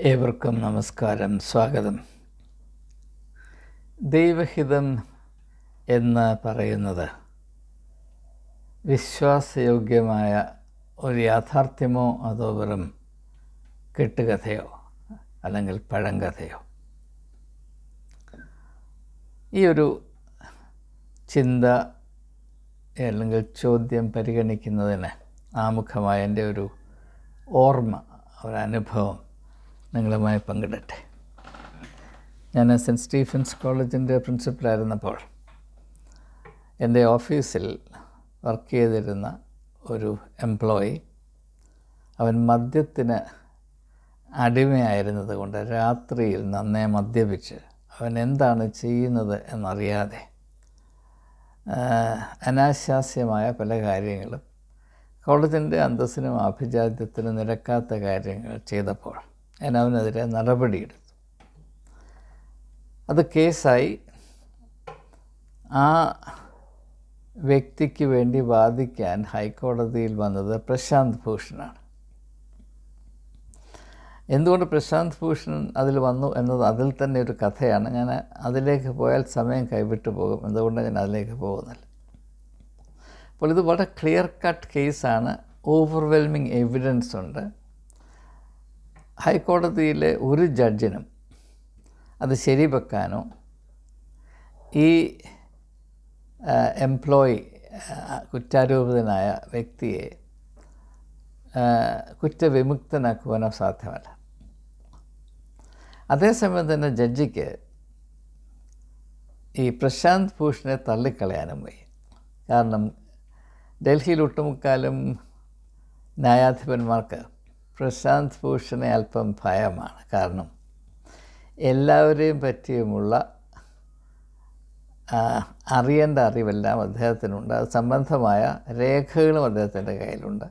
ഏവർക്കും നമസ്കാരം സ്വാഗതം. ദൈവഹിതം എന്ന് പറയുന്നത് വിശ്വാസയോഗ്യമായ ഒരു യാഥാർത്ഥ്യമോ അതോ വെറും കെട്ടുകഥയോ അല്ലെങ്കിൽ പഴങ്കഥയോ? ഈ ഒരു ചിന്ത അല്ലെങ്കിൽ ചോദ്യം പരിഗണിക്കുന്നതിന് ആമുഖമായ എന്റെ ഒരു ഓർമ്മ ഒരനുഭവം നിങ്ങളുമായി പങ്കിടട്ടെ. ഞാൻ സെന്റ് സ്റ്റീഫൻസ് കോളേജിന്റെ പ്രിൻസിപ്പലായിരുന്നപ്പോൾ എന്റെ ഓഫീസിൽ വർക്ക് ചെയ്തിരുന്ന ഒരു എംപ്ലോയി അവൻ മദ്യത്തിന് അടിമയായിരുന്നത് കൊണ്ട് രാത്രിയിൽ നന്നേ മദ്യപിച്ച് അവൻ എന്താണ് ചെയ്യുന്നത് എന്നറിയാതെ അനാശാസ്യമായ പല കാര്യങ്ങളും കോളേജിന്റെ അന്തസ്സിനും ആഭിജാത്യത്തിനും നിരക്കാത്ത കാര്യങ്ങൾ ചെയ്തപ്പോൾ ഞാൻ അവനെതിരെ നടപടിയെടുത്തു. അത് കേസായി. ആ വ്യക്തിക്ക് വേണ്ടി വാദിക്കാൻ ഹൈക്കോടതിയിൽ വന്നത് പ്രശാന്ത് ഭൂഷണാണ്. എന്തുകൊണ്ട് പ്രശാന്ത് ഭൂഷൺ അതിൽ വന്നു എന്നത് അതിൽ തന്നെ ഒരു കഥയാണ്. ഞാൻ അതിലേക്ക് പോയാൽ സമയം കൈവിട്ടു പോകും. എന്തുകൊണ്ട് ഞാൻ അതിലേക്ക് പോകുന്നില്ല അപ്പോൾ ഇത് വളരെ ക്ലിയർ കട്ട് കേസാണ് ഓവർവെൽമിങ് എവിഡൻസ് ഉണ്ട്. ഹൈക്കോടതിയിലെ ഒരു ജഡ്ജിനും അത് ശരിവെക്കാനോ ഈ എംപ്ലോയി കുറ്റാരോപിതനായ വ്യക്തിയെ കുറ്റവിമുക്തനാക്കുവാനോ സാധ്യമല്ല. അതേസമയം തന്നെ ജഡ്ജിക്ക് ഈ പ്രശാന്ത് ഭൂഷണെ തള്ളിക്കളയാനും വയ്യ. കാരണം ഡൽഹിയിൽ ഒട്ടുമുക്കാലും ന്യായാധിപന്മാർക്ക് പ്രശാന്ത് ഭൂഷണെ അല്പം ഭയമാണ്. കാരണം എല്ലാവരെയും പറ്റിയുമുള്ള അറിയേണ്ട അറിവെല്ലാം അദ്ദേഹത്തിനുണ്ട്. അത് സംബന്ധമായ രേഖകളും അദ്ദേഹത്തിന്റെ കയ്യിലുണ്ട്.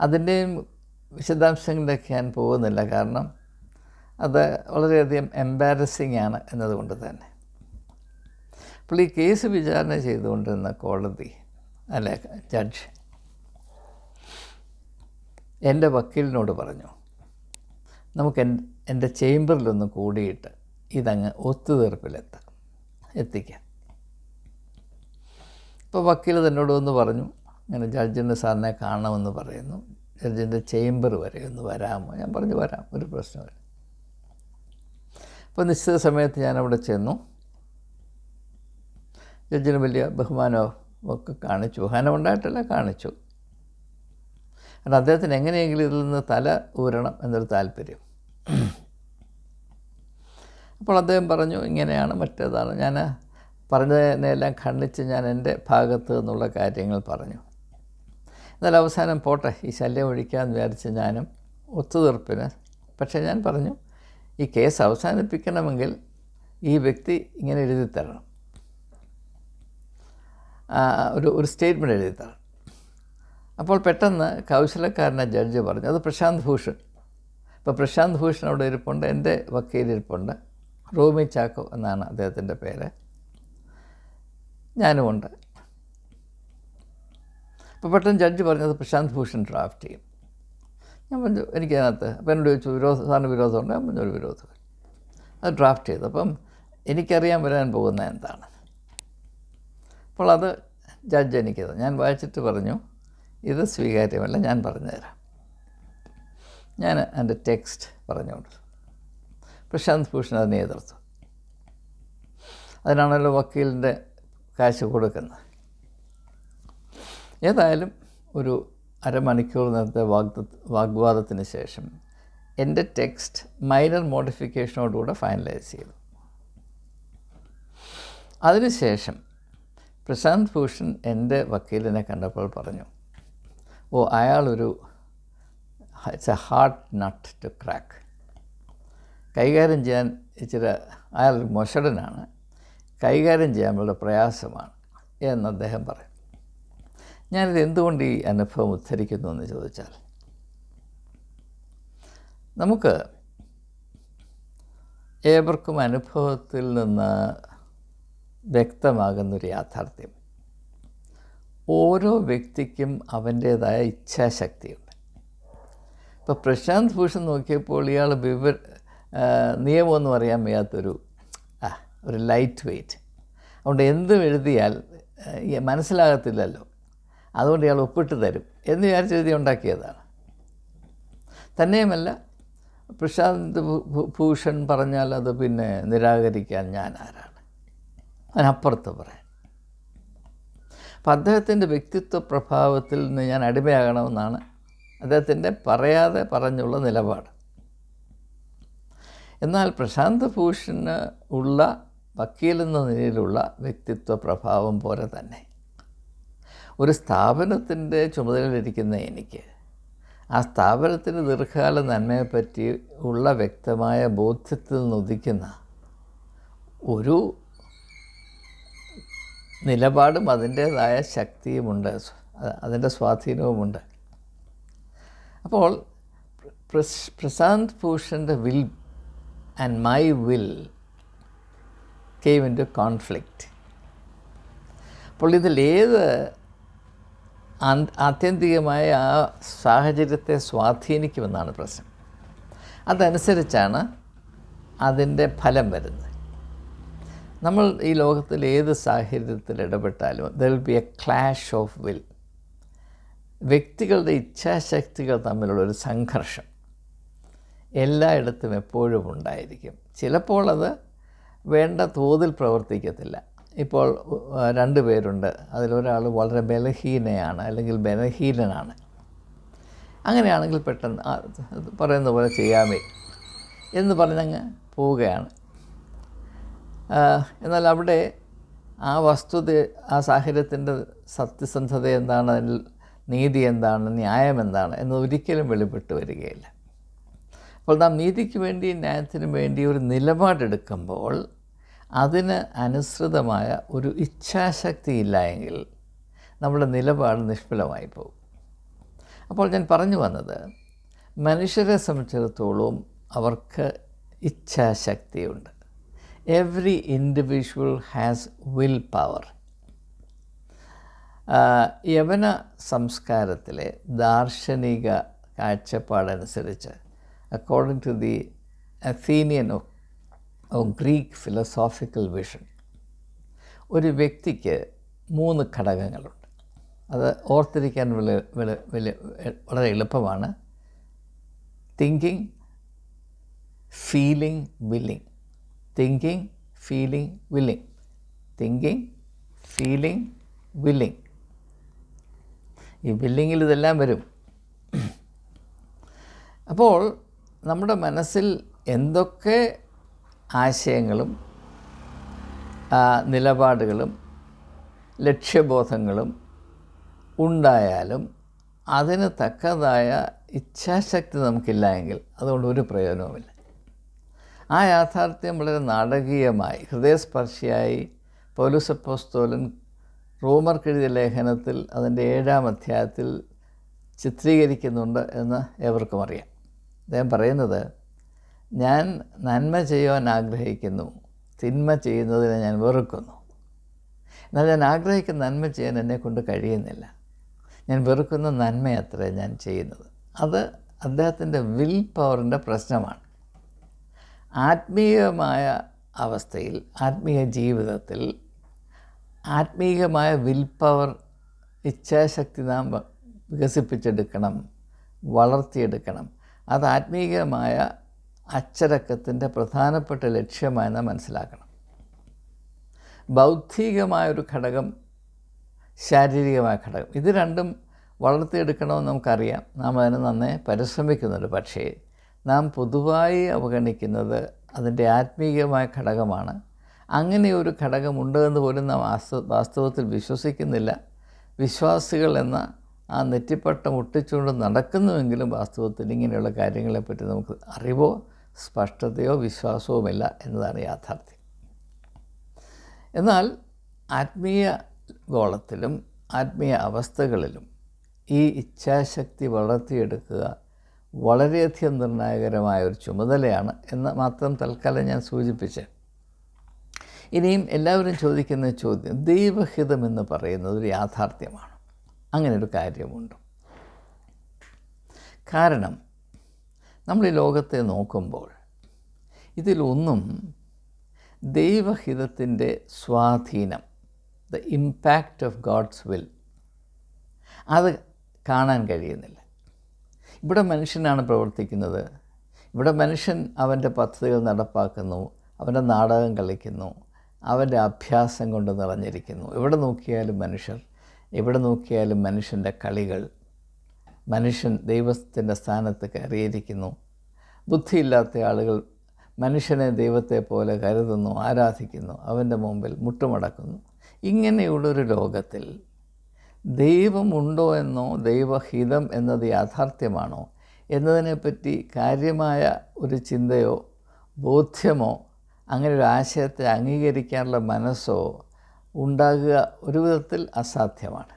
അതിന്റെയും വിശദാംശങ്ങളിലേക്ക് ഞാൻ പോകുന്നില്ല. കാരണം അത് വളരെയധികം എംബാരസിങ് ആണ് എന്നതുകൊണ്ട് തന്നെ. അപ്പോൾ ഈ കേസ് വിചാരണ ചെയ്തുകൊണ്ടിരുന്ന കോടതി അല്ലെ ജഡ്ജ് എന്റെ വക്കീലിനോട് പറഞ്ഞു നമുക്ക് എന്റെ ചേംബറിലൊന്ന് കൂടിയിട്ട് ഇതങ്ങ് ഒത്തുതീർപ്പിലെത്താം. എത്തിക്കാം. ഇപ്പോൾ വക്കീൽ തന്നോട് ഒന്ന് പറഞ്ഞു ഇങ്ങനെ ജഡ്ജിന്റെ സാറിനെ കാണണമെന്ന് പറയുന്നു. ജഡ്ജിന്റെ ചേമ്പർ വരെ ഒന്ന് വരാമോ? ഞാൻ പറഞ്ഞു വരാം ഒരു പ്രശ്നമില്ല അപ്പോൾ നിശ്ചിത സമയത്ത് ഞാൻ അവിടെ ചെന്നു. ജഡ്ജിന് വലിയ ബഹുമാനമോ ഒക്കെ കാണിച്ചു. ബഹുമാനം ഉണ്ടായിട്ടല്ല കാണിച്ചു. കാരണം അദ്ദേഹത്തിന് എങ്ങനെയെങ്കിലും ഇതിൽ നിന്ന് തല ഊരണം എന്നൊരു താല്പര്യം. അപ്പോൾ അദ്ദേഹം പറഞ്ഞു ഇങ്ങനെയാണ് മറ്റേതാണ്. ഞാൻ പറഞ്ഞതിനെല്ലാം ഖണ്ഡിച്ച് ഞാൻ എന്റെ ഭാഗത്ത് നിന്നുള്ള കാര്യങ്ങൾ പറഞ്ഞു. എന്നാൽ അവസാനം പോട്ടെ ഈ ശല്യം ഒഴിക്കാമെന്ന് വിചാരിച്ച് ഞാനും ഒത്തുതീർപ്പിന് പക്ഷേ ഞാൻ പറഞ്ഞു ഈ കേസ് അവസാനിപ്പിക്കണമെങ്കിൽ ഈ വ്യക്തി ഇങ്ങനെ എഴുതി തരണം ഒരു ഒരു സ്റ്റേറ്റ്മെന്റ് എഴുതി തരണം അപ്പോൾ പെട്ടെന്ന് കൗശലക്കാരനെ ജഡ്ജ് പറഞ്ഞു അത് പ്രശാന്ത് ഭൂഷൺ. ഇപ്പോൾ പ്രശാന്ത് ഭൂഷൺ അവിടെ ഇരിപ്പുണ്ട് എന്റെ വക്കീൽ ഇരിപ്പുണ്ട്. റോമി ചാക്കോ എന്നാണ് അദ്ദേഹത്തിന്റെ പേര്. ഞാനുമുണ്ട് അപ്പോൾ പെട്ടെന്ന് ജഡ്ജ് പറഞ്ഞത് പ്രശാന്ത് ഭൂഷൺ ഡ്രാഫ്റ്റ് ചെയ്യും. ഞാൻ പറഞ്ഞു എനിക്കതിനകത്ത് അപ്പോൾ എന്നോട് ചോദിച്ചു വിരോധ സാറിന് വിരോധമുണ്ട്? ഞാൻ പറഞ്ഞൊരു വിരോധം അത് ഡ്രാഫ്റ്റ് ചെയ്തു. അപ്പം എനിക്കറിയാൻ വരാൻ പോകുന്ന എന്താണ്? അപ്പോൾ അത് ജഡ്ജ് എനിക്കത് ഞാൻ വായിച്ചിട്ട് പറഞ്ഞു ഇത് സ്വീകാര്യമല്ല ഞാൻ പറഞ്ഞുതരാം. ഞാൻ എന്റെ ടെക്സ്റ്റ് പറഞ്ഞുകൊണ്ട് പ്രശാന്ത് ഭൂഷൺ അതിനെ എതിർത്തു അതിനാണല്ലോ വക്കീലിന്റെ കാശ് കൊടുക്കുന്നത്. ഏതായാലും ഒരു അരമണിക്കൂർ നേരത്തെ വാഗ്ദ വാഗ്വാദത്തിന് ശേഷം എന്റെ ടെക്സ്റ്റ് മൈനർ മോഡിഫിക്കേഷനോടുകൂടെ ഫൈനലൈസ് ചെയ്തു. അതിനുശേഷം പ്രശാന്ത് ഭൂഷൺ എന്റെ വക്കീലിനെ കണ്ടപ്പോൾ പറഞ്ഞു ഓ അയാളൊരു it's a hard nut to crack കൈകാര്യം ചെയ്യാൻ ഇച്ചിരി അയാളൊരു മൊഷടനാണ് കൈകാര്യം ചെയ്യാൻ വളരെ പ്രയാസമാണ് എന്ന് അദ്ദേഹം പറയും. ഞാനിത് എന്തുകൊണ്ട് ഈ അനുഭവം ഉദ്ധരിക്കുന്നു എന്ന് ചോദിച്ചാൽ നമുക്ക് ഏവർക്കും അനുഭവത്തിൽ നിന്ന് വ്യക്തമാകുന്നൊരു യാഥാർത്ഥ്യം. ഓരോ വ്യക്തിക്കും അവന്റേതായ ഇച്ഛാശക്തിയുണ്ട്. ഇപ്പോൾ പ്രശാന്ത് ഭൂഷൺ നോക്കിയപ്പോൾ ഇയാൾ വിവര നിയമമെന്ന് അറിയാൻ വയ്യാത്തൊരു ആ ഒരു ലൈറ്റ് വെയ്റ്റ് അതുകൊണ്ട് എന്തും എഴുതിയാൽ മനസ്സിലാകത്തില്ലല്ലോ. അതുകൊണ്ട് ഇയാൾ ഒപ്പിട്ട് തരും എന്ന് വിചാരിച്ച് എഴുതി ഉണ്ടാക്കിയതാണ്. തന്നെയുമല്ല പ്രശാന്ത് ഭൂഷൺ പറഞ്ഞാൽ അത് പിന്നെ നിരാകരിക്കാൻ ഞാൻ ആരാണ്? അതിനപ്പുറത്ത് പറയാൻ അപ്പം അദ്ദേഹത്തിന്റെ വ്യക്തിത്വ പ്രഭാവത്തിൽ നിന്ന് ഞാൻ അടിമയാകണമെന്നാണ് അദ്ദേഹത്തിന്റെ പറയാതെ പറഞ്ഞുള്ള നിലപാട്. എന്നാൽ പ്രശാന്ത് ഭൂഷണ് ഉള്ള വക്കീലെന്ന നിലയിലുള്ള വ്യക്തിത്വ പ്രഭാവം പോലെ തന്നെ. ഒരു സ്ഥാപനത്തിന്റെ ചുമതലയിലിരിക്കുന്ന എനിക്ക് ആ സ്ഥാപനത്തിന് ദീർഘകാല നന്മയെപ്പറ്റി ഉള്ള വ്യക്തമായ ബോധ്യത്തിൽ നിന്നുദിക്കുന്ന ഒരു നിലപാടും അതിന്റേതായ ശക്തിയുമുണ്ട്. അതിന്റെ സ്വാധീനവുമുണ്ട്. അപ്പോൾ Prashant ഭൂഷന്റെ will and my will came to conflict അപ്പോൾ ഇതിലേത് ആത്യന്തികമായ ആ സാഹചര്യത്തെ സ്വാധീനിക്കുമെന്നാണ് പ്രശ്നം. അതനുസരിച്ചാണ് അതിന്റെ ഫലം വരുന്നത്. നമ്മൾ ഈ ലോകത്തിൽ ഏത് സാഹചര്യത്തിൽ ഇടപെട്ടാലും there be a clash of will വ്യക്തികളുടെ ഇച്ഛാശക്തികൾ തമ്മിലുള്ള ഒരു സംഘർഷം എല്ലായിടത്തും എപ്പോഴും ഉണ്ടായിരിക്കും. ചിലപ്പോൾ അത് വേണ്ട തോതിൽ പ്രവർത്തിക്കത്തില്ല. ഇപ്പോൾ രണ്ട് പേരുണ്ട്. അതിലൊരാൾ വളരെ ബലഹീനയാണ് അല്ലെങ്കിൽ ബലഹീനനാണ്. അങ്ങനെയാണെങ്കിൽ പെട്ടെന്ന് പറയുന്ന പോലെ ചെയ്യാമേ എന്ന് പറഞ്ഞങ്ങ് പോവുകയാണ്. എന്നാൽ അവിടെ ആ വസ്തുത ആ സാഹചര്യത്തിന്റെ സത്യസന്ധത എന്താണ് അതിൽ നീതി എന്താണ് ന്യായം എന്താണ് എന്ന് ഒരിക്കലും വെളിപ്പെട്ട് വരികയില്ല. അപ്പോൾ നാം നീതിക്ക് വേണ്ടി ന്യായത്തിനും വേണ്ടി ഒരു നിലപാടെടുക്കുമ്പോൾ അതിന് അനുസൃതമായ ഒരു ഇച്ഛാശക്തി ഇല്ല എങ്കിൽ നമ്മുടെ നിലപാട് നിഷ്ഫലമായി പോകും. അപ്പോൾ ഞാൻ പറഞ്ഞു വന്നത് മനുഷ്യരെ സംബന്ധിച്ചിടത്തോളം അവർക്ക് ഇച്ഛാശക്തിയുണ്ട്. ഇൻഡിവിജ്വൽ ഹാസ് വിൽ പവർ യവന സംസ്കാരത്തിലെ ദാർശനിക കാഴ്ചപ്പാടനുസരിച്ച് according to the Athenian oh Greek philosophical vision ഒരു വ്യക്തിക്ക് മൂന്ന് ഘടകങ്ങളുണ്ട്. അത് ഓർത്തിരിക്കാൻ വളരെ എളുപ്പമാണ്. Thinking feeling willing thinking feeling willing thinking feeling willing ഈ വില്ലിങ്ങിൽ ഇതെല്ലാം വരും. അപ്പോൾ നമ്മുടെ മനസ്സിൽ എന്തൊക്കെ ആശയങ്ങളും നിലപാടുകളും ലക്ഷ്യബോധങ്ങളും ഉണ്ടായാലും അതിന് തക്കതായ ഇച്ഛാശക്തി നമുക്കില്ല എങ്കിൽ അതുകൊണ്ട് ഒരു പ്രയോജനവുമില്ല. ആ യാഥാർത്ഥ്യം വളരെ നാടകീയമായി ഹൃദയസ്പർശിയായി. പൗലുസപ്പോസ്തോലൻ റോമർക്കെഴുതിയ ലേഖനത്തിൽ അതിന്റെ ഏഴാം അധ്യായത്തിൽ ചിത്രീകരിക്കുന്നുണ്ട് എന്ന് ഏവർക്കും അറിയാം. അദ്ദേഹം പറയുന്നത് ഞാൻ നന്മ ചെയ്യുവാൻ ആഗ്രഹിക്കുന്നു തിന്മ ചെയ്യുന്നതിനെ ഞാൻ വെറുക്കുന്നു. എന്നാൽ ഞാൻ ആഗ്രഹിക്കുന്ന നന്മ ചെയ്യാൻ എന്നെക്കൊണ്ട് കഴിയുന്നില്ല. ഞാൻ വെറുക്കുന്ന നന്മയത്രേ ഞാൻ ചെയ്യുന്നത്. അത് അദ്ദേഹത്തിന്റെ വിൽ പവറിന്റെ പ്രശ്നമാണ്. ആത്മീയമായ അവസ്ഥയിൽ ആത്മീയ ജീവിതത്തിൽ ആത്മീയമായ വിൽ പവർ ഇച്ഛാശക്തി നാം വികസിപ്പിച്ചെടുക്കണം വളർത്തിയെടുക്കണം. അത് ആത്മീയമായ അച്ചടക്കത്തിന്റെ പ്രധാനപ്പെട്ട ലക്ഷ്യമായി നാം മനസ്സിലാക്കണം. ബൗദ്ധികമായൊരു ഘടകം ശാരീരികമായ ഘടകം ഇത് രണ്ടും വളർത്തിയെടുക്കണമെന്ന് നമുക്കറിയാം. നാം അതിന് നന്നേ പരിശ്രമിക്കുന്നുണ്ട്. പക്ഷേ നാം പൊതുവായി അവഗണിക്കുന്നത് അതിന്റെ ആത്മീയമായ ഘടകമാണ്. അങ്ങനെ ഒരു ഘടകമുണ്ട് എന്ന് പോലും നാം വാസ്ത വാസ്തവത്തിൽ വിശ്വസിക്കുന്നില്ല. വിശ്വാസികൾ എന്ന ആ നെറ്റിപ്പട്ടം ഒട്ടിച്ചുകൊണ്ട് നടക്കുന്നുവെങ്കിലും വാസ്തവത്തിൽ ഇങ്ങനെയുള്ള കാര്യങ്ങളെപ്പറ്റി നമുക്ക് അറിവോ സ്പഷ്ടതയോ വിശ്വാസവുമില്ല എന്നതാണ് യാഥാർത്ഥ്യം. എന്നാൽ ആത്മീയ ഗോളത്തിലും ആത്മീയ അവസ്ഥകളിലും ഈ ഇച്ഛാശക്തി വളർത്തിയെടുക്കുക വളരെയധികം നിർണായകരമായ ഒരു ചുമതലയാണ് എന്ന് മാത്രം തൽക്കാലം ഞാൻ സൂചിപ്പിച്ചത് ഇനിയും എല്ലാവരും ചോദിക്കുന്ന ചോദ്യം ദൈവഹിതം എന്ന് പറയുന്നത് ഒരു യാഥാർത്ഥ്യമാണ്. അങ്ങനെ ഒരു കാര്യമുണ്ട്. കാരണം നമ്മൾ ഈ ലോകത്തെ നോക്കുമ്പോൾ ഇതിലൊന്നും ദൈവഹിതത്തിന്റെ സ്വാധീനം the impact of God's will അത് കാണാൻ കഴിയുന്നില്ല. ഇവിടെ മനുഷ്യനാണ് പ്രവർത്തിക്കുന്നത്. ഇവിടെ മനുഷ്യൻ അവന്റെ പദ്ധതികൾ നടപ്പാക്കുന്നു അവന്റെ നാടകം കളിക്കുന്നു അവന്റെ അഭ്യാസം കൊണ്ട് നിറഞ്ഞിരിക്കുന്നു. എവിടെ നോക്കിയാലും മനുഷ്യർ എവിടെ നോക്കിയാലും മനുഷ്യന്റെ കളികൾ. മനുഷ്യൻ ദൈവത്തിന്റെ സ്ഥാനത്ത് കയറിയിരിക്കുന്നു. ബുദ്ധിയില്ലാത്ത ആളുകൾ മനുഷ്യനെ ദൈവത്തെ പോലെ കരുതുന്നു ആരാധിക്കുന്നു അവന്റെ മുമ്പിൽ മുട്ടുമടക്കുന്നു. ഇങ്ങനെയുള്ളൊരു ലോകത്തിൽ ദൈവമുണ്ടോ എന്നോ ദൈവഹിതം എന്നത് യാഥാർത്ഥ്യമാണോ എന്നതിനെപ്പറ്റി കാര്യമായ ഒരു ചിന്തയോ ബോധ്യമോ അങ്ങനെ ഒരു ആശയത്തെ അംഗീകരിക്കാനുള്ള മനസ്സോ ഉണ്ടാകുക ഒരു വിധത്തിൽ അസാധ്യമാണ്.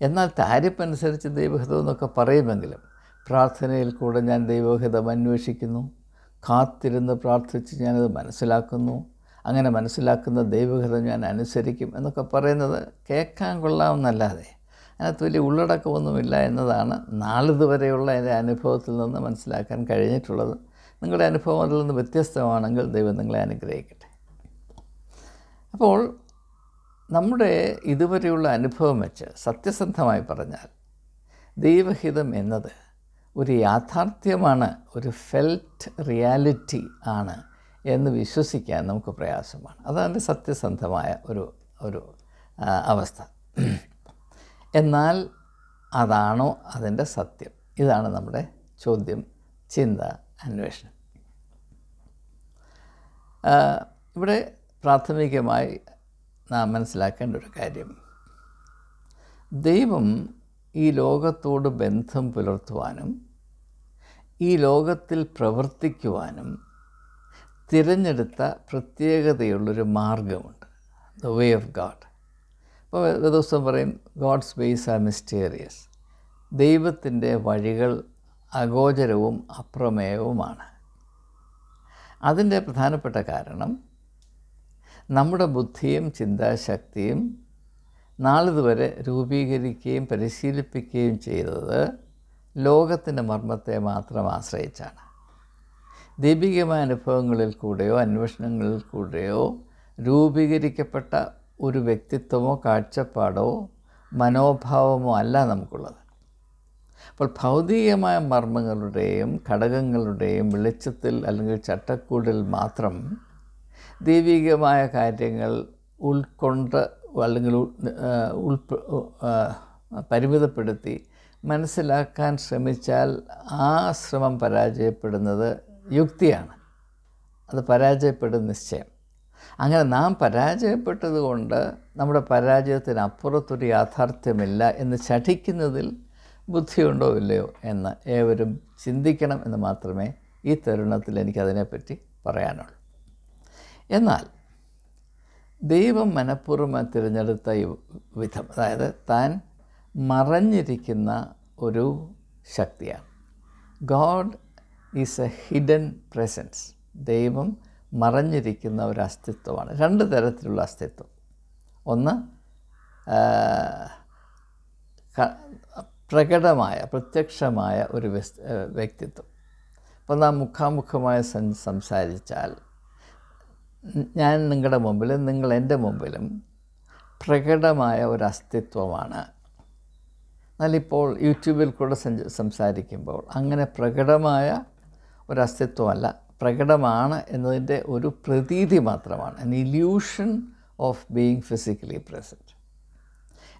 എന്നാൽ താരിപ്പനുസരിച്ച് ദൈവഹിതം എന്നൊക്കെ പറയുമെങ്കിലും പ്രാർത്ഥനയിൽ കൂടെ ഞാൻ ദൈവഹിതം അന്വേഷിക്കുന്നു. കാത്തിരുന്ന് പ്രാർത്ഥിച്ച് ഞാനത് മനസ്സിലാക്കുന്നു. അങ്ങനെ മനസ്സിലാക്കുന്ന ദൈവഹിതം ഞാൻ അനുസരിക്കും എന്നൊക്കെ പറയുന്നത് കേൾക്കാൻ കൊള്ളാമെന്നല്ലാതെ അതിനകത്ത് വലിയ ഉള്ളടക്കമൊന്നുമില്ല എന്നതാണ് നാളിതുവരെയുള്ള എന്റെ അനുഭവത്തിൽ നിന്ന് മനസ്സിലാക്കാൻ കഴിഞ്ഞിട്ടുള്ളത്. നിങ്ങളുടെ അനുഭവം അതിൽ നിന്ന് വ്യത്യസ്തമാണെങ്കിൽ ദൈവം നിങ്ങളെ അനുഗ്രഹിക്കട്ടെ. അപ്പോൾ നമ്മുടെ ഇതുവരെയുള്ള അനുഭവം വെച്ച് സത്യസന്ധമായി പറഞ്ഞാൽ ദൈവഹിതം എന്നത് ഒരു യാഥാർത്ഥ്യമാണ് ഒരു ഫെൽറ്റ് റിയാലിറ്റി ആണ് എന്ന് വിശ്വസിക്കാൻ നമുക്ക് പ്രയാസമാണ്. അതാണ് സത്യസന്ധമായ ഒരു ഒരു അവസ്ഥ. എന്നാൽ അതാണോ അതിന്റെ സത്യം? ഇതാണ് നമ്മുടെ ചോദ്യം ചിന്ത അന്വേഷണം. ഇവിടെ പ്രാഥമികമായി നാം മനസ്സിലാക്കേണ്ട ഒരു കാര്യം. ദൈവം ഈ ലോകത്തോട് ബന്ധം പുലർത്തുവാനും ഈ ലോകത്തിൽ പ്രവർത്തിക്കുവാനും തിരഞ്ഞെടുത്ത പ്രത്യേകതയുള്ളൊരു മാർഗമുണ്ട് ദ വേ ഓഫ് ഗാഡ് അപ്പോൾ ദിവസം പറയും ഗോഡ്സ് വേസ് ആർ മിസ്റ്റീരിയസ് ദൈവത്തിന്റെ വഴികൾ അഗോചരവും അപ്രമേയവുമാണ്. അതിന്റെ പ്രധാനപ്പെട്ട കാരണം നമ്മുടെ ബുദ്ധിയും ചിന്താശക്തിയും നാളിതുവരെ രൂപീകരിക്കുകയും പരിശീലിപ്പിക്കുകയും ചെയ്തത് ലോകത്തിന്റെ മർമ്മത്തെ മാത്രം ആശ്രയിച്ചാണ്. ദൈവികമായ അനുഭവങ്ങളിൽ കൂടെയോ അന്വേഷണങ്ങളിൽ കൂടെയോ രൂപീകരിക്കപ്പെട്ട ഒരു വ്യക്തിത്വമോ കാഴ്ചപ്പാടോ മനോഭാവമോ അല്ല നമുക്കുള്ളത്. അപ്പോൾ ഭൗതികമായ മർമ്മങ്ങളുടെയും ഘടകങ്ങളുടെയും വെളിച്ചത്തിൽ അല്ലെങ്കിൽ ചട്ടക്കൂടിൽ മാത്രം ദൈവികമായ കാര്യങ്ങൾ ഉൾക്കൊണ്ട് അല്ലെങ്കിൽ ഉൾപ്പ പരിമിതപ്പെടുത്തി മനസ്സിലാക്കാൻ ശ്രമിച്ചാൽ ആ ശ്രമം പരാജയപ്പെടുന്നത് യുക്തിയാണ്. അത് പരാജയപ്പെടും നിശ്ചയം. അങ്ങനെ നാം പരാജയപ്പെട്ടതുകൊണ്ട് നമ്മുടെ പരാജയത്തിന് അപ്പുറത്തൊരു യാഥാർത്ഥ്യമില്ല എന്ന് ശഠിക്കുന്നതിൽ ബുദ്ധിയുണ്ടോ ഇല്ലയോ എന്ന് ഏവരും ചിന്തിക്കണം എന്ന് മാത്രമേ ഈ തരുണത്തിൽ എനിക്കതിനെപ്പറ്റി പറയാനുള്ളൂ. എന്നാൽ ദൈവം മനഃപൂർവം തിരഞ്ഞെടുത്ത വിധം അതായത് താൻ മറഞ്ഞിരിക്കുന്ന ഒരു ശക്തിയാണ്. God is a hidden presence ദൈവം മറഞ്ഞിരിക്കുന്ന ഒരു അസ്തിത്വമാണ്. രണ്ട് തരത്തിലുള്ള അസ്തിത്വം. ഒന്ന് പ്രകടമായ പ്രത്യക്ഷമായ ഒരു വ്യക്തിത്വം. അപ്പോൾ നാം മുഖാമുഖമായി സംസാരിച്ചാൽ ഞാൻ നിങ്ങളുടെ മുമ്പിലും നിങ്ങൾ എന്റെ മുമ്പിലും പ്രകടമായ ഒരു അസ്തിത്വമാണ്. എന്നാലിപ്പോൾ യൂട്യൂബിൽ കൂടെ സംസാരിക്കുമ്പോൾ അങ്ങനെ പ്രകടമായ ഒരു അസ്തിത്വമല്ല പ്രകടമാണ് എന്നതിന്റെ ഒരു പ്രതീതി മാത്രമാണ്. An illusion of being physically present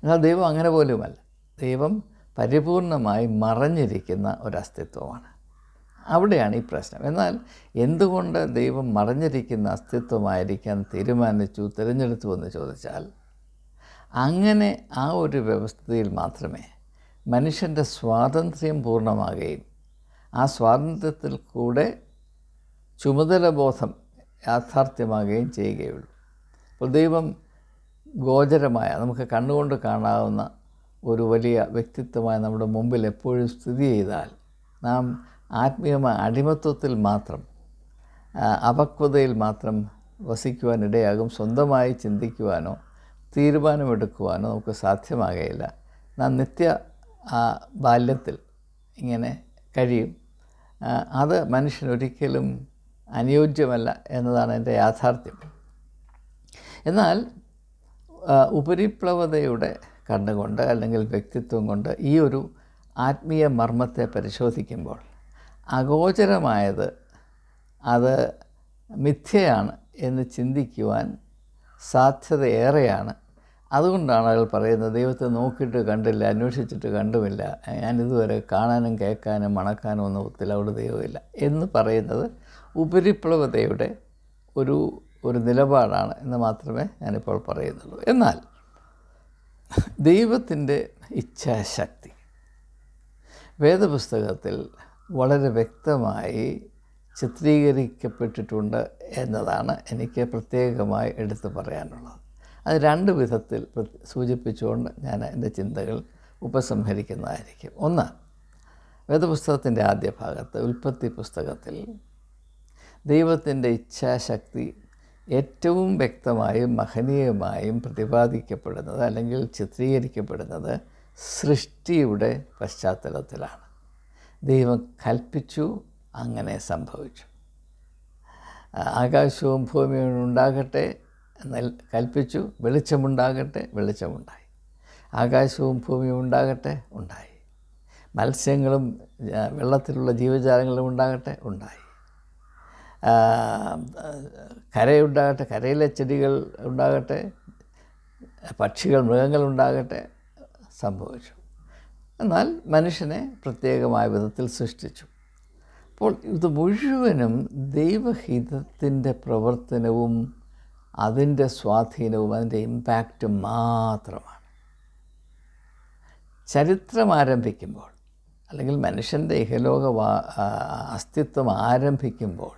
എന്നാൽ ദൈവം അങ്ങനെ പോലുമല്ല. ദൈവം പരിപൂർണമായി മറഞ്ഞിരിക്കുന്ന ഒരു അസ്തിത്വമാണ് അവിടെയാണ് ഈ പ്രശ്നം. എന്നാൽ എന്തുകൊണ്ട് ദൈവം മറഞ്ഞിരിക്കുന്ന അസ്തിത്വമായിരിക്കാൻ തീരുമാനിച്ചു തിരഞ്ഞെടുത്തു എന്ന് ചോദിച്ചാൽ അങ്ങനെ ആ ഒരു വ്യവസ്ഥയിൽ മാത്രമേ മനുഷ്യന്റെ സ്വാതന്ത്ര്യം പൂർണമാകുകയും ആ സ്വാതന്ത്ര്യത്തിൽ കൂടെ ചുമതലബോധം യാഥാർത്ഥ്യമാകുകയും ചെയ്യുകയുള്ളൂ. അപ്പോൾ ദൈവം ഗോചരമായ നമുക്ക് കണ്ണുകൊണ്ട് കാണാവുന്ന ഒരു വലിയ വ്യക്തിത്വമായി നമ്മുടെ മുമ്പിൽ എപ്പോഴും സ്ഥിതി ചെയ്താൽ നാം ആത്മീയമായ അടിമത്വത്തിൽ മാത്രം അപക്വതയിൽ മാത്രം വസിക്കുവാനിടയാകും സ്വന്തമായി ചിന്തിക്കുവാനോ തീരുമാനമെടുക്കുവാനോ നമുക്ക് സാധ്യമാകുകയില്ല നാം നിത്യ ആ ബാല്യത്തിൽ ഇങ്ങനെ കഴിയും. അത് മനുഷ്യനൊരിക്കലും അനുയോജ്യമല്ല എന്നതാണ് എന്റെ യാഥാർത്ഥ്യം. എന്നാൽ ഉപരിപ്ലവതയുടെ കണ്ണുകൊണ്ട് അല്ലെങ്കിൽ വ്യക്തിത്വം കൊണ്ട് ഈ ഒരു ആത്മീയ മർമ്മത്തെ പരിശോധിക്കുമ്പോൾ അഗോചരമായത് അത് മിഥ്യയാണ് എന്ന് ചിന്തിക്കുവാൻ സാധ്യതയേറെയാണ് അതുകൊണ്ടാണ് അയാൾ പറയുന്നത് ദൈവത്തെ നോക്കിയിട്ട് കണ്ടില്ല അന്വേഷിച്ചിട്ട് കണ്ടുമില്ല. ഞാനിതുവരെ കാണാനും കേൾക്കാനും മണക്കാനും ഒന്നും ഒത്തില്ല അവിടെ ദൈവമില്ല. എന്ന് പറയുന്നത് ഉപരിപ്ലവതയുടെ ഒരു ഒരു നിലപാടാണ് എന്ന് മാത്രമേ ഞാനിപ്പോൾ പറയുന്നുള്ളൂ. എന്നാൽ ദൈവത്തിന്റെ ഇച്ഛാശക്തി വേദപുസ്തകത്തിൽ വളരെ വ്യക്തമായി ചിത്രീകരിക്കപ്പെട്ടിട്ടുണ്ട് എന്നതാണ് എനിക്ക് പ്രത്യേകമായി എടുത്തു പറയാനുള്ളത്. അത് രണ്ട് വിധത്തിൽ സൂചിപ്പിച്ചുകൊണ്ട് ഞാൻ എന്റെ ചിന്തകൾ ഉപസംഹരിക്കുന്നതായിരിക്കും. ഒന്ന് വേദപുസ്തകത്തിന്റെ ആദ്യ ഭാഗത്ത് ഉൽപ്പത്തി പുസ്തകത്തിൽ ദൈവത്തിന്റെ ഇച്ഛാശക്തി ഏറ്റവും വ്യക്തമായും മഹനീയമായും പ്രതിപാദിക്കപ്പെടുന്നത് അല്ലെങ്കിൽ ചിത്രീകരിക്കപ്പെടുന്നത് സൃഷ്ടിയുടെ പശ്ചാത്തലത്തിലാണ്. ദൈവം കൽപ്പിച്ചു അങ്ങനെ സംഭവിച്ചു. ആകാശവും ഭൂമിയും ഉണ്ടാകട്ടെ എന്ന് കൽപ്പിച്ചു വെളിച്ചമുണ്ടാകട്ടെ വെളിച്ചമുണ്ടായി. ആകാശവും ഭൂമിയും ഉണ്ടാകട്ടെ ഉണ്ടായി. മത്സ്യങ്ങളും വെള്ളത്തിലുള്ള ജീവജാലങ്ങളും ഉണ്ടാകട്ടെ ഉണ്ടായി. കരയുണ്ടാകട്ടെ കരയിലെ ചെടികൾ ഉണ്ടാകട്ടെ പക്ഷികൾ മൃഗങ്ങൾ ഉണ്ടാകട്ടെ സംഭവിച്ചു. എന്നാൽ മനുഷ്യനെ പ്രത്യേകമായ വിധത്തിൽ സൃഷ്ടിച്ചു. അപ്പോൾ ഇത് മുഴുവനും ദൈവഹിതത്തിന്റെ പ്രവർത്തനവും അതിന്റെ സ്വാധീനവും അതിന്റെ ഇമ്പാക്റ്റും മാത്രമാണ്. ചരിത്രം ആരംഭിക്കുമ്പോൾ അല്ലെങ്കിൽ മനുഷ്യന്റെ ഇഹലോക അസ്തിത്വം ആരംഭിക്കുമ്പോൾ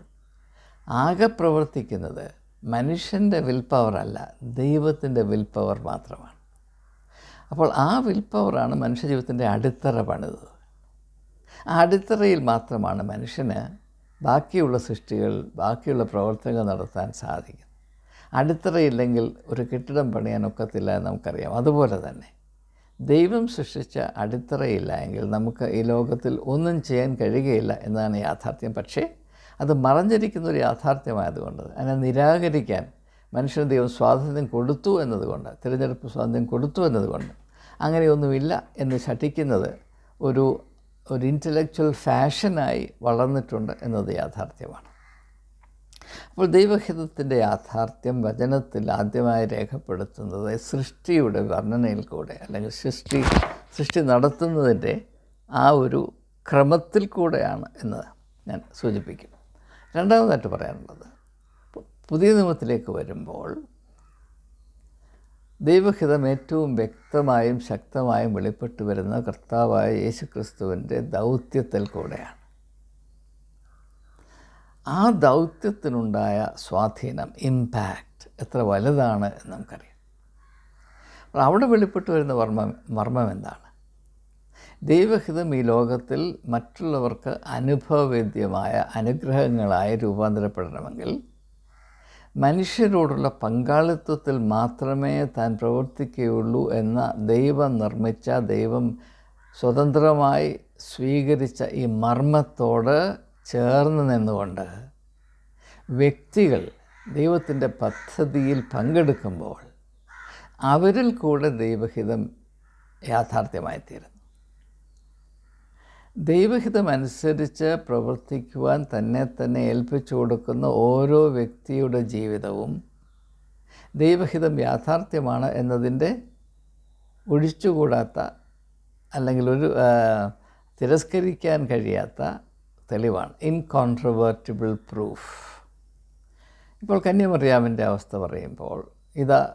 ആകെ പ്രവർത്തിക്കുന്നത് മനുഷ്യന്റെ വിൽ പവറല്ല ദൈവത്തിന്റെ വിൽ പവർ മാത്രമാണ്. അപ്പോൾ ആ വിൽ പവറാണ് മനുഷ്യജീവിതത്തിന്റെ അടിത്തറ പണിതത്. ആ അടിത്തറയിൽ മാത്രമാണ് മനുഷ്യന് ബാക്കിയുള്ള സൃഷ്ടികൾ ബാക്കിയുള്ള പ്രവർത്തനങ്ങൾ നടത്താൻ സാധിക്കും അടിത്തറയില്ലെങ്കിൽ ഒരു കെട്ടിടം പണിയാൻ ഒക്കത്തില്ല എന്ന് നമുക്കറിയാം. അതുപോലെ തന്നെ ദൈവം സൃഷ്ടിച്ച അടിത്തറയില്ല എങ്കിൽ നമുക്ക് ഈ ലോകത്തിൽ ഒന്നും ചെയ്യാൻ കഴിയുകയില്ല എന്നതാണ് യാഥാർത്ഥ്യം. പക്ഷേ അത് മറഞ്ഞിരിക്കുന്ന ഒരു യാഥാർത്ഥ്യമായതുകൊണ്ട് അതിനെ നിരാകരിക്കാൻ മനുഷ്യന് ദൈവം സ്വാതന്ത്ര്യം കൊടുത്തു എന്നതുകൊണ്ട് തിരഞ്ഞെടുപ്പ് സ്വാതന്ത്ര്യം കൊടുത്തു എന്നതുകൊണ്ട് അങ്ങനെയൊന്നുമില്ല എന്ന് ശഠിക്കുന്നത് ഒരു ഒരു ഇന്റലക്ച്വൽ ഫാഷനായി വളർന്നിട്ടുണ്ട് എന്നത് യാഥാർത്ഥ്യമാണ്. അപ്പോൾ ദൈവഹിതത്തിന്റെ യാഥാർത്ഥ്യം വചനത്തിൽ ആദ്യമായി രേഖപ്പെടുത്തുന്നത് സൃഷ്ടിയുടെ വർണനയിൽ കൂടെ അല്ലെങ്കിൽ സൃഷ്ടി സൃഷ്ടി നടത്തുന്നതിന്റെ ആ ഒരു ക്രമത്തിൽ കൂടെയാണ് എന്ന് ഞാൻ സൂചിപ്പിക്കും. രണ്ടാമതായിട്ട് പറയാനുള്ളത് പുതിയ നിയമത്തിലേക്ക് വരുമ്പോൾ ദൈവഹിതം ഏറ്റവും വ്യക്തമായും ശക്തമായും വെളിപ്പെട്ടു വരുന്ന കർത്താവായ യേശുക്രിസ്തുവിന്റെ ദൗത്യത്തിൽ കൂടെയാണ്. ആ ദൗത്യത്തിനുണ്ടായ സ്വാധീനം ഇമ്പാക്റ്റ് എത്ര വലുതാണ് എന്ന് നമുക്കറിയാം. അപ്പോൾ അവിടെ വെളിപ്പെട്ട് വരുന്ന മർമ്മം മർമ്മം എന്താണ്? ദൈവഹിതം ഈ ലോകത്തിൽ മറ്റുള്ളവർക്ക് അനുഭവവേദ്യമായ അനുഗ്രഹങ്ങളായി രൂപാന്തരപ്പെടണമെങ്കിൽ മനുഷ്യരോടുള്ള പങ്കാളിത്വത്തിൽ മാത്രമേ താൻ പ്രവർത്തിക്കുകയുള്ളൂ എന്ന ദൈവം നിർമ്മിച്ച ദൈവം സ്വതന്ത്രമായി സ്വീകരിച്ച ഈ മർമ്മത്തോട് ചേർന്ന് നിന്നുകൊണ്ട് വ്യക്തികൾ ദൈവത്തിന്റെ പദ്ധതിയിൽ പങ്കെടുക്കുമ്പോൾ അവരിൽ കൂടെ ദൈവഹിതം യാഥാർത്ഥ്യമായി യാഥാർത്ഥ്യമായിത്തീരുന്നു ദൈവഹിതമനുസരിച്ച് പ്രവർത്തിക്കുവാൻ തന്നെ തന്നെ ഏൽപ്പിച്ചു കൊടുക്കുന്ന ഓരോ വ്യക്തിയുടെ ജീവിതവും ദൈവഹിതം യാഥാർത്ഥ്യമാണ് എന്നതിന്റെ ഒഴിച്ചുകൂടാത്ത അല്ലെങ്കിൽ ഒരു തിരസ്കരിക്കാൻ കഴിയാത്ത തെളിവാണ്. ഇൻകോൺട്രവേർട്ടിബിൾ പ്രൂഫ് ഇപ്പോൾ കന്യമറിയാമിന്റെ അവസ്ഥ പറയുമ്പോൾ ഇതാ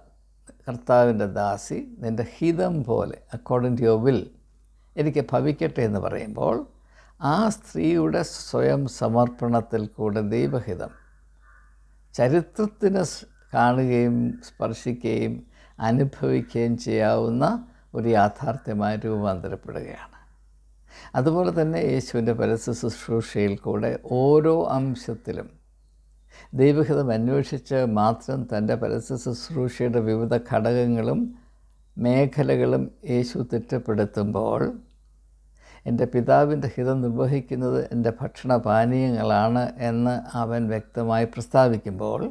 കർത്താവിന്റെ ദാസി നിന്റെ ഹിതം പോലെ അക്കോർഡിംഗ് ടു യുവർ വിൽ എനിക്ക് ഭവിക്കട്ടെ എന്ന് പറയുമ്പോൾ ആ സ്ത്രീയുടെ സ്വയം സമർപ്പണത്തിൽ കൂടെ ദൈവഹിതം. ചരിത്രത്തിന് കാണുകയും സ്പർശിക്കുകയും അനുഭവിക്കുകയും ചെയ്യാവുന്ന ഒരു യാഥാർത്ഥ്യമായി രൂപാന്തരപ്പെടുകയാണ്. അതുപോലെ തന്നെ യേശുവിന്റെ പരസ്യ ശുശ്രൂഷയിൽ കൂടെ ഓരോ അംശത്തിലും ദൈവഹിതം അന്വേഷിച്ച് മാത്രം തന്റെ പരസ്യ ശുശ്രൂഷയുടെ വിവിധ ഘടകങ്ങളും മേഖലകളും യേശു തിട്ടപ്പെടുത്തുമ്പോൾ എന്റെ പിതാവിന്റെ ഹിതം നിർവഹിക്കുന്നത് എന്റെ ഭക്ഷണപാനീയങ്ങളാണ് എന്ന് അവൻ വ്യക്തമായി പ്രസ്താവിക്കുമ്പോൾ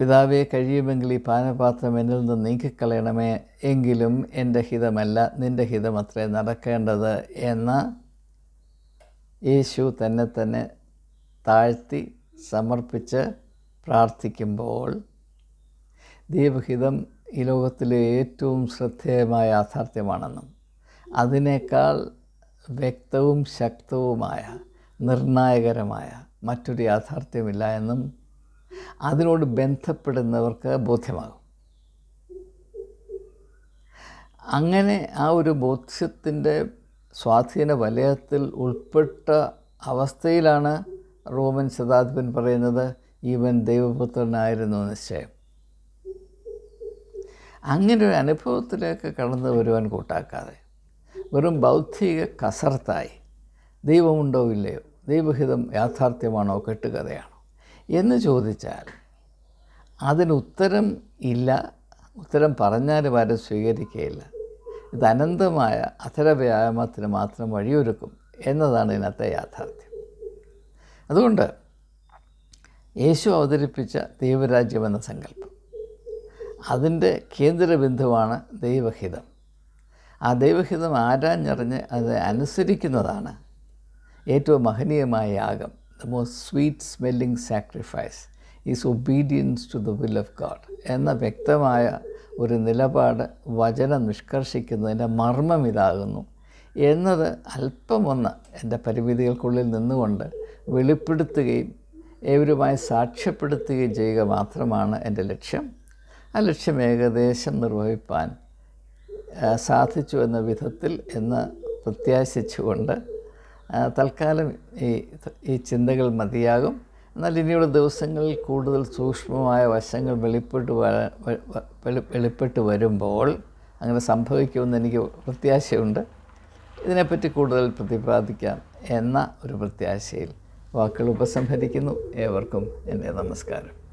പിതാവെ കഴിയുമെങ്കിൽ ഈ പാനപാത്രം എന്നിൽ നിന്ന് നീക്കിക്കളയണമേ. എങ്കിലും എന്റെ ഹിതമല്ല നിന്റെ ഹിതമത്രേ നടക്കേണ്ടത് എന്ന യേശു തന്നെ തന്നെ താഴ്ത്തി സമർപ്പിച്ച് പ്രാർത്ഥിക്കുമ്പോൾ ദൈവഹിതം ഈ ലോകത്തിലെ ഏറ്റവും ശ്രദ്ധേയമായ യാഥാർത്ഥ്യമാണെന്നും അതിനേക്കാൾ വ്യക്തവും ശക്തവുമായ നിർണായകരമായ മറ്റൊരു യാഥാർത്ഥ്യമില്ല എന്നും അതിനോട് ബന്ധപ്പെടുന്നവർക്ക് ബോധ്യമാകും. അങ്ങനെ ആ ഒരു ബോധ്യത്തിന്റെ സ്വാധീന വലയത്തിൽ ഉൾപ്പെട്ട അവസ്ഥയിലാണ് റോമൻ ശതാധിപൻ പറയുന്നത് ഇവൻ ദൈവപുത്രനായിരുന്നു നിശ്ചയം. അങ്ങനെ ഒരു അനുഭവത്തിലേക്ക് കടന്നു വരുവാൻ കൂട്ടാക്കാതെ വെറും ബൗദ്ധിക കസർത്തായി ദൈവമുണ്ടോ ഇല്ലയോ? ദൈവഹിതം യാഥാർത്ഥ്യമാണോ? കെട്ടുകഥയാണോ. എന്ന് ചോദിച്ചാൽ അതിന് ഉത്തരം ഇല്ല. ഉത്തരം പറഞ്ഞാലും ആരും സ്വീകരിക്കുകയില്ല. ഇത് അനന്തമായ അധര വ്യായാമത്തിന് മാത്രം വഴിയൊരുക്കും എന്നതാണ് ഇതിനകത്തെ യാഥാർത്ഥ്യം. അതുകൊണ്ട് യേശു അവതരിപ്പിച്ച ദൈവരാജ്യം എന്ന സങ്കല്പം അതിന്റെ കേന്ദ്രബിന്ദുവാണ് ദൈവഹിതം. ആ ദൈവഹിതം ആരാഞ്ഞറിഞ്ഞ് അത് അനുസരിക്കുന്നതാണ് ഏറ്റവും മഹനീയമായ യാഗം. The most sweet smelling sacrifice is obedience to the will of God എന്ന വ്യക്തമായ ഒരു നിലപാട് വചനം നിഷ്കർഷിക്കുന്നതിന്റെ മർമ്മം ഇതാകുന്നു എന്നത് അല്പമൊന്ന് എന്റെ പരിമിതികൾക്കുള്ളിൽ നിന്നുകൊണ്ട് വെളിപ്പെടുത്തുകയും ഏവരുമായി സാക്ഷ്യപ്പെടുത്തുകയും ചെയ്യുക മാത്രമാണ് എന്റെ ലക്ഷ്യം. ആ ലക്ഷ്യം ഏകദേശം നിർവഹിപ്പാൻ സാധിച്ചു എന്ന വിധത്തിൽ എന്ന് പ്രത്യാശിച്ചുകൊണ്ട് തൽക്കാലം ഈ ഈ ചിന്തകൾ മതിയാകും. എന്നാൽ ഇനിയുള്ള ദിവസങ്ങളിൽ കൂടുതൽ സൂക്ഷ്മമായ വശങ്ങൾ വെളിപ്പെട്ട് വെളിപ്പെട്ട് വരുമ്പോൾ അങ്ങനെ സംഭവിക്കുമെന്ന് എനിക്ക് പ്രത്യാശയുണ്ട്. ഇതിനെപ്പറ്റി കൂടുതൽ പ്രതിപാദിക്കാം എന്ന ഒരു പ്രത്യാശയിൽ വാക്കുകൾ ഉപസംഹരിക്കുന്നു. ഏവർക്കും എന്റെ നമസ്കാരം.